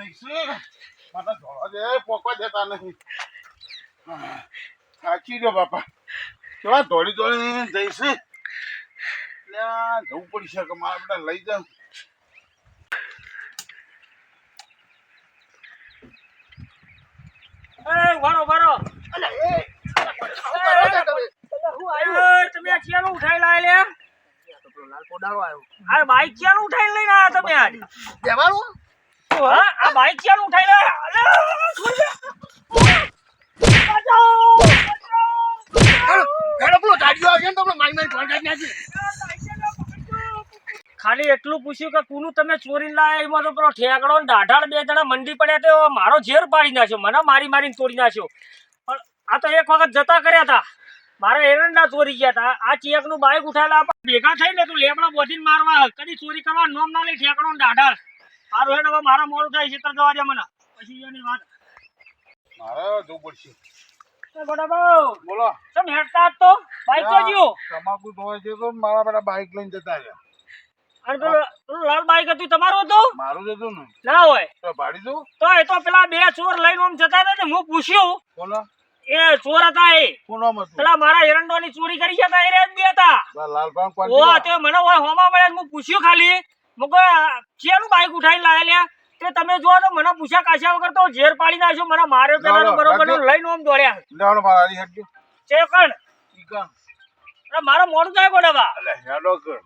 જઈશું મને ધોળા દે પોકવા દેતા નથી સાચી ગયો બાપા. કેવા દોડી દોડી જઈશું? ત્યાં જવું પડશે કે મારા બધા લઈ જાઉં કરો છો તમે આવ્યો આ ચિયાનું ઉઠાઈ લાય લે? તો લાલ પોડાળો આવ્યો. આ બાઈક ચિયાનું ઉઠાઈ લઈને આયા તમે આજ? દેવાનું આ બાઈક ચિયાનું ઉઠાઈ ને નાખીએ ખાલી એટલું પૂછ્યું કે કુનું તમે ચોરી લાયા એમાં તો પેલો ઠેકડો ને દાઢાળ બે જણા મંડી પડ્યા તો મારો ઝેર પાડી નાખ્યો મને મારી મારીને તોડી નાખ્યો. પણ આ તો એક વખત જતા કર્યા હતા મારા એરંડા ચોરી ગયા હતા આ ચેકનું બાઈક ઉઠાયેલા આપણે ભેગા થઈને તું લેબડા બોધીને મારવા કદી ચોરી કરવા નોમ ના લઈ ઠેકડો ને મારું હેડ હવે મારા મોડું થાય છે જવા દે મને. પછી એની વાત. મારે જવું પડશે. બોલો. ચમ હેડતા તો? બાઈક તો જીઓ. તમાકુ ધોવાય છે તો મારા બેટા બાઈક લઈને જતા રહ્યા. અને પેલું પેલું લાલ બાઈક હતું તમારું હતું? મારું જ હતું ને. ના હોય. તો ભાડી દઉં? તો એ તો પેલા બે ચોર લઈને આમ જતા હતા ને હું પૂછ્યું. બોલો. એ ચોર હતા એ. પેલા મારા એરંડોની ચોરી કરી એ બે હતા. લાલભાઈ ઓ તે મને ઓય મળ્યા હું પૂછ્યું ખાલી. મુકો ચેનું બાઈક ઉઠાઈને લાયા લ્યા તે તમે જો તો મને પૂછ્યા કાશ્યા વગર તો ઝેર પાડી નાખ્યો મને માર્યો પેલા ના, ના, બરોબર લઈને આમ દોડ્યા. લેવાનો મારા હેડજો છે કણ ઈકા અરે મારો મોડું થાય ગોડાબા અલે હેડો કર.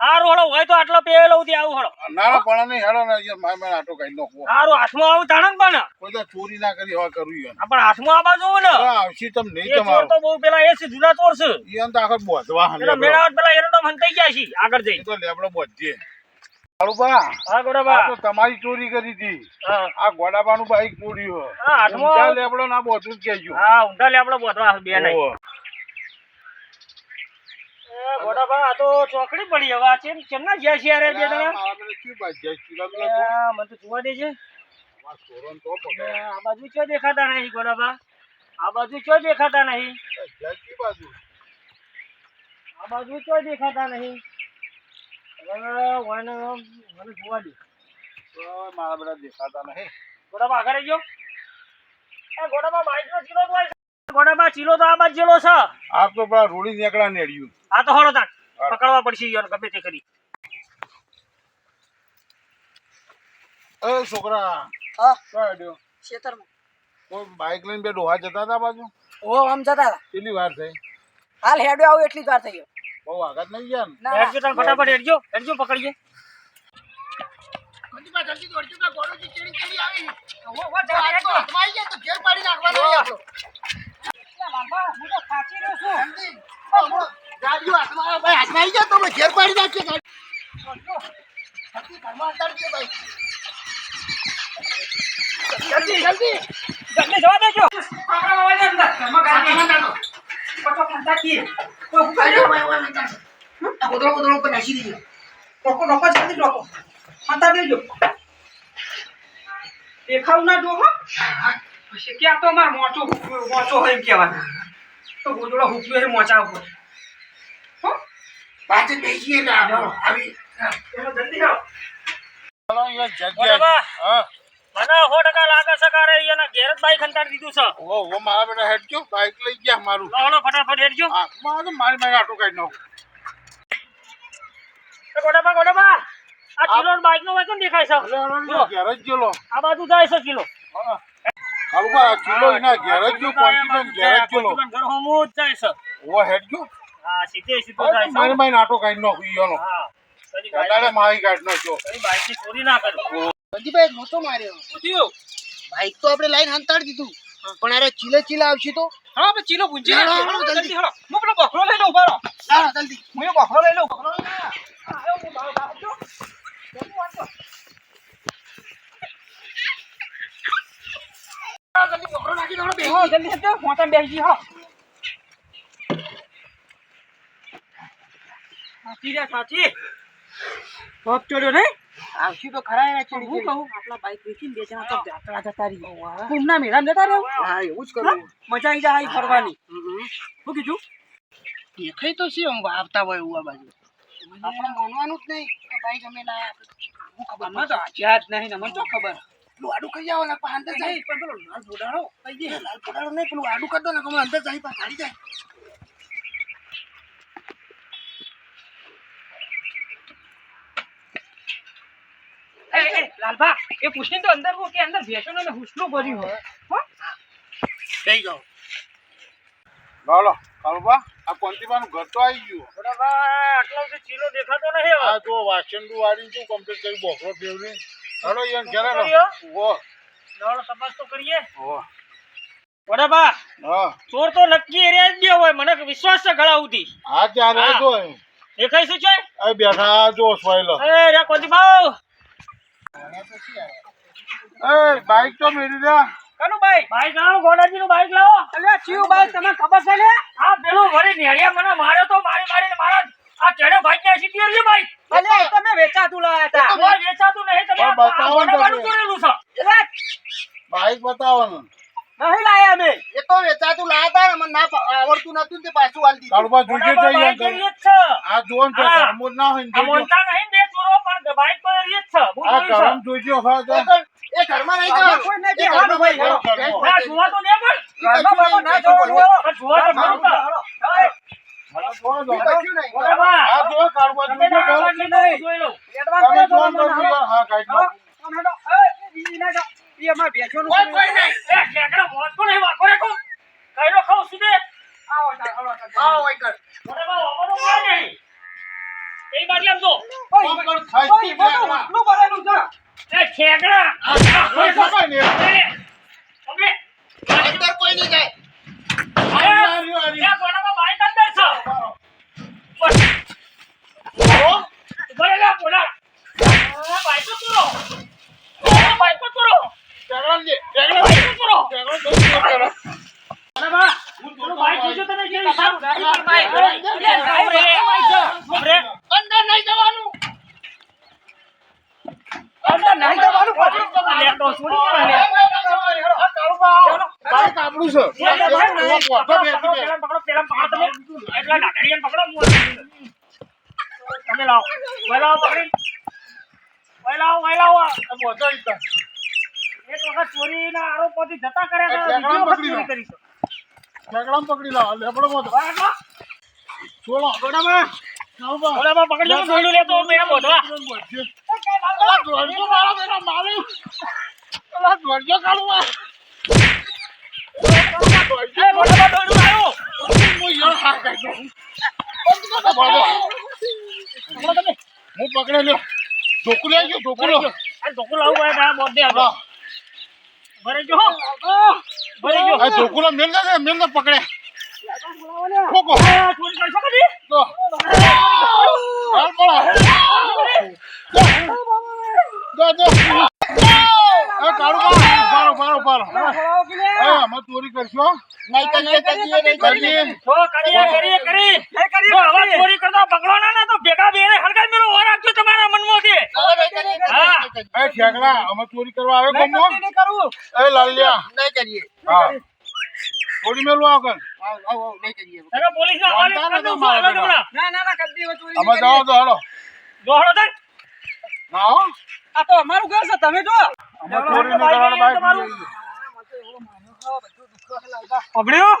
હારું હળો હોય તો આટલો પેલો ઉધી આવું હળો નાના પણ નહીં હેડો ને યાર મારે મારે આટો કાઢી નોખો હારું હાથમાં આવું તાણન પણ. કોઈ તો ચોરી ના કરી હવે કરું યાર પણ હાથમાં આવા જોવું ને. આવશી તમ નહીં તમારો. તો બહુ પેલા એ છે જૂના ચોર છે. ઈ તો આખો બોધવા હે પેલા મેળાવટ પેલા એરંડો હંતાઈ ગયા છે આગળ જઈ તો લેબડો બોધજે. કાળુબા હા ગોડાબા. તો તમારી ચોરી કરી હતી. આ ગોડાબાનું બાઈક ચોર્યું ઊંધા લેબડો ના બોધું જ કહેજો. હા ઊંધા લેબડો બોધવા બે નહીં. ગોડાબા આ તો ચોકડી પડી હવે આ કેમના ગયા છે યાર બે જણા? મને તો જોવા આ બાજુ ચો દેખાતા નહીં ગોડાબા? આ બાજુ ચો દેખાતા નહીં? આ બાજુ ચો દેખાતા નહીં? મને જોવા દે તો મારા બધા દેખાતા નહીં ગોડામાં આગળ ગયો એ ગોડાબા બાઈકનો ચીલો તો છે. ચીલો તો આમાં જેલો છે. આ તો પેલા રોડી નીકળ્યા નેડ્યું આ તો હળો તાક પકડવા પડશે યાર ગમે તે કરી. એ છોકરા હા. ક્યાં ખેતરમાં. કોઈ બાઈક લઈને બે ડોહા જતા હતા બાજુ? ઓ આમ જતા હતા. કેટલી વાર થઈ? હાલ હેડ્યો આવું એટલી જ વાર થઈ ગયો. બહુ આગળ નહીં ગયા ને હેડજો તને ફટાફટ હેડજો હેડજો પકડીએ જલ્દી જલ્દી દોડજો કે ગોળો ચીડી ચીડી આવી ઓ, ઓ, જલ્દી હેડજો. હાથમાં જાય તો ઘેર પાડી નાખવાનો આપણો. લાંબા, હું તો થાકી રહ્યો છું. જલ્દી. ઓ, ઓ, ગાડીઓ હાથમાં ભાઈ હાથમાં આવી જાય તો અમે ઘેર પાડી નાખીએ ગાડી ઘરમાં અંતર ભાઈ જલ્દી જલ્દી જલ્દી જવા દેજો. આપણા અવાજ અંદર. ઘરમાં ગાડી. પટો કંટાકીએ. કોઈ હું ભાઈ, કર્યું? ભાઈ, ભાઈ, ભાઈ. આ ગોદડો ગોદડો ઉપર નાખી દીધો રોકો, રોકો, જલ્દી રોકો. અંતર દેજો. દેખાવ ના જો હો. પછી ક્યાં તો માર મોચો મોચો હોય એમ કહેવાય તો ગોદડો હુકવે મોચા ઉપર હો? પાછળ બેસીએ ને આવી એમાં જલ્દી આવો. જગ્યા. હા મને સો ટકા લાગે છે કે અરે ઘેર જ બાઈક હંતાડી દીધું છે. ઓ ઓ મારા બેટા હેડજો બાઈક લઈ ગયા મારું. ફટાફટ હેડજો. આંખમાં તો મારી મારી આટો કાઢી નાખું. ગોડાબા ગોડાબા આ કિલો બાઈક નો વાયકન દેખાય છે? એટલે ઘેર જ ગયેલો આ બાજુ જાય છે કિલો હા. કાળુબા આ કિલો એના ઘેર જ ગયો કોન્ટિનેન્ટ ઘેર જ ગયેલો ઘર હોમું જ જાય છે. ઓ હેડજો. હા સીધે જાય છે. મારી મારી આટો કાઢી નાખું ઈયોનો. હા. કદી કદાડે મારી કાઢી નાખ્યો બાઈકની ચોરી ના કરું. બંદીભાઈ મોટો માર્યો શું થયું બાઈક તો આપણે લાઈન હંતાડી દીધું પણ અરે ચીલે ચીલે આવશે તો હા આપણે ચીલો પૂંજી હા જલ્દી. હાલો. હું પેલો બકરો લઈ લઉં ઊભા રહો. ના ના જલ્દી હું એ બખરો લઈ લઉં બખરો લઈ આવ્યો હા, હું બાર બાર જો. જલ્દી. હા, બકરો નાખી દો, બે હા, જલ્દી હેડજો. મોટામાં બેસી હા. સાચી રે, સાચી. પગ ચડ્યો નહીં? આવશે તો ખરા એના હું કહું, આપણા બાઈક વેચીને બે જણા તો જાત્રા જતા રહીએ. કુંભના મેળામાં જતા રહો. હા એવું જ હા? મજા આવી જાય ફરવાની. શું કીધું? દેખાય તો છે આમ આવતા હોય એવું આ બાજુ. આપણે માનવાનું જ નહીં કે ભાઈ અમે લાયા હું ખબર અમને તો આચ્યા નહીં ને, તો ખબર. આડું ખાઈ આવો ને પણ અંદર જાય. પણ પેલો લાલ ખાઈ લાલ ફોડાળો નહીં પેલું આડું કરી દો ને અંદર જાય પણ ગાડી જાય. એ, એ, લાલભા એ પૂછીને તો અંદર હો કે અંદર બેસો ને હુસલું ભર્યું હોય. હો? જઈ જાઓ. લાલો કાળુબા આ કોંતીબાનું ઘર તો આવી ગયું. બરાબર આટલો બધો ચીલો દેખાતો નહીં હવે. આ જો વાસંડું વાળીને શું કમ્પ્લીટ કરી બોકરો ફેરવી. હાલો યાર ઘરે કર્યો? ઓ દોડો તપાસ તો કરીએ. ઓ બરાબર હા. ચોર તો નક્કી એરિયા જ ગયો હોય. મને વિશ્વાસ છે ગળા સુધી. હા ત્યાં રહેતો દેખાય શું છે? બેઠા જો સોયલો. એ રે બાઉ એ બાઈક તો મેરી દે કનું બાઈક બાઈક લાવો ગોડાજી નું બાઈક લાવો. અલ્યા ચિયું બાઈક તમને ખબર છે ને? આ પેલું વળી નેડિયા મને માર્યો તો મારી મારીને મારા આ ચડે ભાઈ ગયા સીટી છે બાઈક અલ્યા તમે વેચાતું લાયા હતા. કોઈ વેચાતું નહીં તમે છે. બાઈક બતાવવાનું. નહીં લાયા અમે. એ તો વેચાતું લાયા તા મને ના આવડતું નતું તે પાછું જોજે આ જોન તો. ના હોય નહીં પણ બાઈક પર એરિયા જ છે. હું આ જોયું કરમ જોજો હા તો એ ઘરમાં નહીં જવાનું. કોઈ નહીં એ ઘરમાં ભાઈ. ના જોવા તો નહીં પણ કશું નહીં, ના કશું જોવા પણ જોવા તો ખરું તો. હા, જોવા દો. એ છું? એ કોઈ નહીં. આ ખબર અંદર કોઈ જાય. કોનામાં બાઈક અંદર છે. બોલા. બાઈક તો તોડો. આ બાઈક તો તોડો. ટેકરાન દે, ટેકરાન દે. બાઈક તો તોડો. ટેકરાન દે, ટેકરાન. બરાબર. પેલું બાઈક જોજો તમે કેવી સારું ગાડી પર બાઈક. એ, સારું રે. ઉભ રે. અંદર નહીં જવાનું. અંદર નહીં જવાનું પાછું. લે, તો છોડી દેવા લે. આ કાળુબા, બાઈક આપણું છે. તમે. એટલા ડાકડિયાને પકડો, હું તમે લાવો. વહી લાવો પકડી. વહી લાવો, વહી લાવો. આ પોતો ઈ તો. એક વખત ચોરીના આરોપોથી જતા કર્યા બીજી વખત પકડી ચોરી લો. કરી છે. ટેકરાન પકડી લાવો, લેબડો માં તો. બરાબર? છોડો. કાળુબા. ઓલામાં પકડી લો, દોરડું લેતો મેં બોધવા. અલા, દોડજો મારો બેટો, મારી. અલા, દોડજો કાળુબા. એ, બોધવા દોરડું આવ્યું. હું. પકડો લ્યો લઈ ગયો ઢોકું લો. આ પડે, તારા. હા. ભરે જો. ભરે જો. આ મેલ મેલ પકડે ખોખો? તો હાલ પડો દો દો એ કાળુબા પારો પારો હા. અમે ચોરી કરશો નહીં તો નહીં કરીએ, નહીં કરીએ. કરીએ. કરીએ, કરીએ, કરી. જો હવે ચોરી કરતો પકડો ના ને તો ભેગા બેરે હળગાઈ મેરો ઓર આપજો તમારા મનમાંથી. નહીં કરીએ, કરીએ, હા. એ ઠેકડા અમે ચોરી કરવા આવે કોમો એ લાલિયા નહીં કરીએ. હા. થોડી મેલું આવ કર આવો, આવો, નહીં કરીએ. તમે પોલીસને હવાલે કરી નતો દઉં છું, મારા હાલો બેટા. અમે જાઓ તો હાલો જો હાલો ના હો. આ તો અમારું ઘર છે તમે જો. પકડ્યો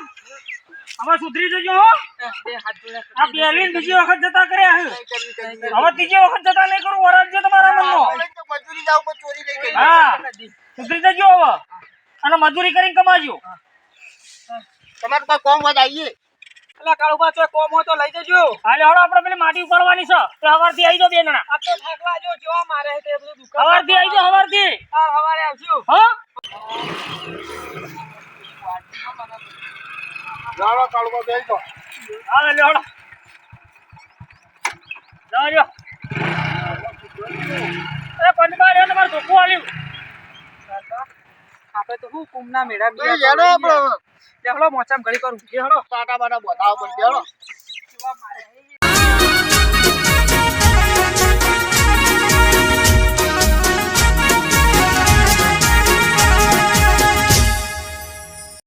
હવે સુધરી જજો આ પહેલી બીજી વખત જતા કર્યા. હવે ત્રીજી વખત જતા નહીં કરું વરાજજો તમારા મનમાં મજૂરી જાવ પણ ચોરી નહીં કરીએ. હા સુધરી જજો હવે અને મજૂરી કરીને કમાજો તમારે કોઈ કોમ હોય આવીએ. એટલે કાળુબા ચોય કોમ હોય તો લઈ જજો. હાલે હળો આપણે પેલી માટી ઉપાડવાની છે. તો હવારથી આવી જો બે જણા આ તો ઠાકલા જો જોવા મારે તે બધું દુકાન હવારથી આવી જાઓ હવારથી. હા હવારે આવશું હા? જાઓ કાળુબા જઈ તો આવે લે હળો જાજો અરે પંડબા રે તમારે ધોકું આવ્યું આપણે તો શું કુંભના મેળા બીજા હેડો આપણો. લેવડો મોચામ ઘડી કરું. હેડો ટાટા બાટા બતાવો પણ હેડો.